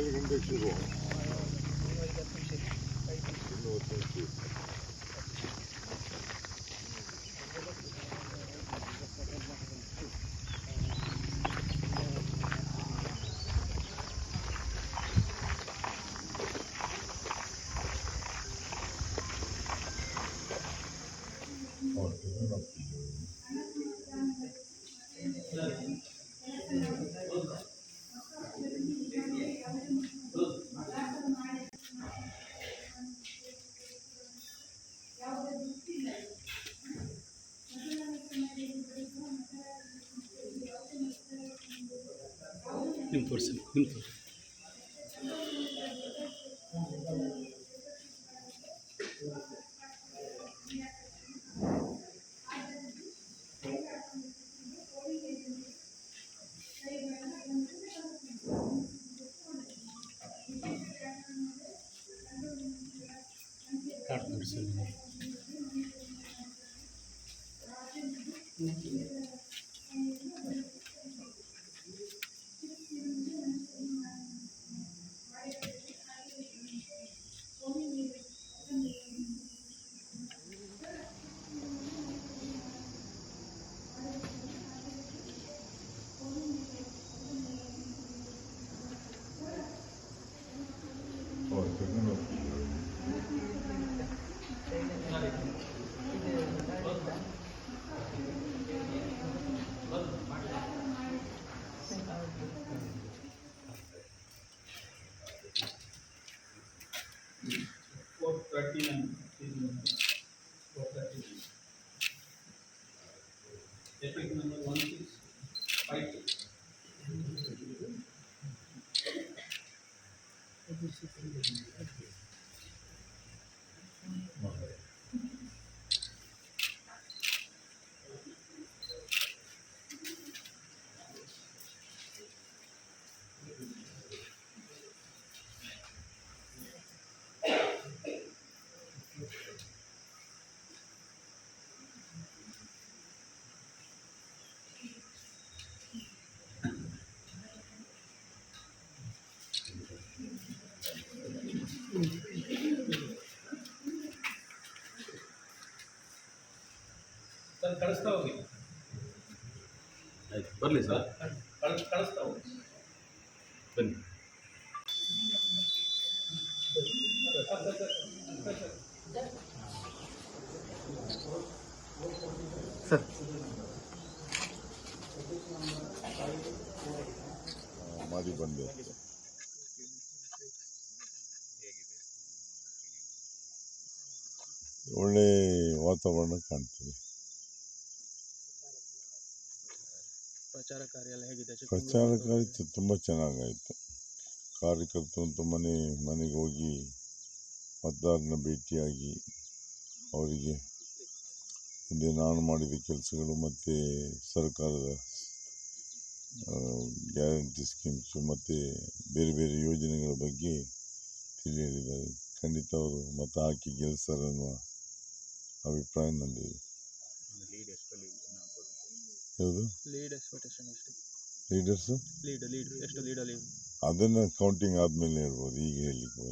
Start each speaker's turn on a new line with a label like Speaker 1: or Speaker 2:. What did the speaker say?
Speaker 1: 为什么被驱？
Speaker 2: ನಿಮ್ಮ ತೋರಿಸಿ ನಿಮ್ಮ ತೋರಿಸಿ ಕಾರ್ಡ್ ತೋರಿಸಿ
Speaker 3: 39 number 1652 Thank you. ಸರ್ ಕಳಿಸ್ತಾ ಹೋಗಿ.
Speaker 2: ಆಯ್ತು ಬರಲಿ ಸರ್.
Speaker 3: ಕಳಿಸ್ ಕಳಿಸ್ತಾ ಹೋಗಿ.
Speaker 2: ಬನ್ನಿ. ಸರ್.
Speaker 1: ಮಾದಿ ಬಂದೆ. ಒಳ್ಳೆ ವಾತಾವರಣ ಕಾಣ್ತದೆ.
Speaker 4: ಪ್ರಚಾರ ಕಾರ್ಯ ಎಲ್ಲ ಹೇಗಿದೆ
Speaker 1: ಪ್ರಚಾರ ಕಾರ್ಯ ತುಂಬ ಚೆನ್ನಾಗಾಯಿತು. ಕಾರ್ಯಕರ್ತರು ತುಂಬಾ ಮನೆ ಮನೆಗೆ ಹೋಗಿ ಮತದಾರನ ಭೇಟಿಯಾಗಿ ಅವರಿಗೆ ಹಿಂದೆ ನಾನು ಮಾಡಿದ ಕೆಲಸಗಳು ಮತ್ತು ಸರ್ಕಾರದ ಗ್ಯಾರಂಟಿ ಸ್ಕೀಮ್ಸು ಮತ್ತು ಬೇರೆ ಬೇರೆ ಯೋಜನೆಗಳ ಬಗ್ಗೆ ತಿಳಿ ಹೇಳಿದ್ದಾರೆ ಖಂಡಿತ ಅವರು ಮತ ಹಾಕಿ ಗೆಲ್ಲಿಸ್ತಾರೆ ಅನ್ನುವ ಅಭಿಪ್ರಾಯ ನಂದಿದೆ
Speaker 4: ಲೀಡ್ ಎಷ್ಟು ಲೀಡ್ ಏನಾಗ್ಬೋದು
Speaker 1: ಯಾವುದು?
Speaker 4: ಲೀಡ್ ಎಕ್ಸ್ಪೆಕ್ಟೇಷನ್ ಎಷ್ಟು
Speaker 1: ಲೀಡರ್ಸು
Speaker 4: ಲೀಡ್ ಲೀಡ್ ಎಷ್ಟು ಲೀಡ್ ಲೀಡ್
Speaker 1: ಅದನ್ನು ಕೌಂಟಿಂಗ್ ಆದಮೇಲೆ ಇರ್ಬೋದು ಈಗ ಹೇಳಲಿಕ್ಕೆ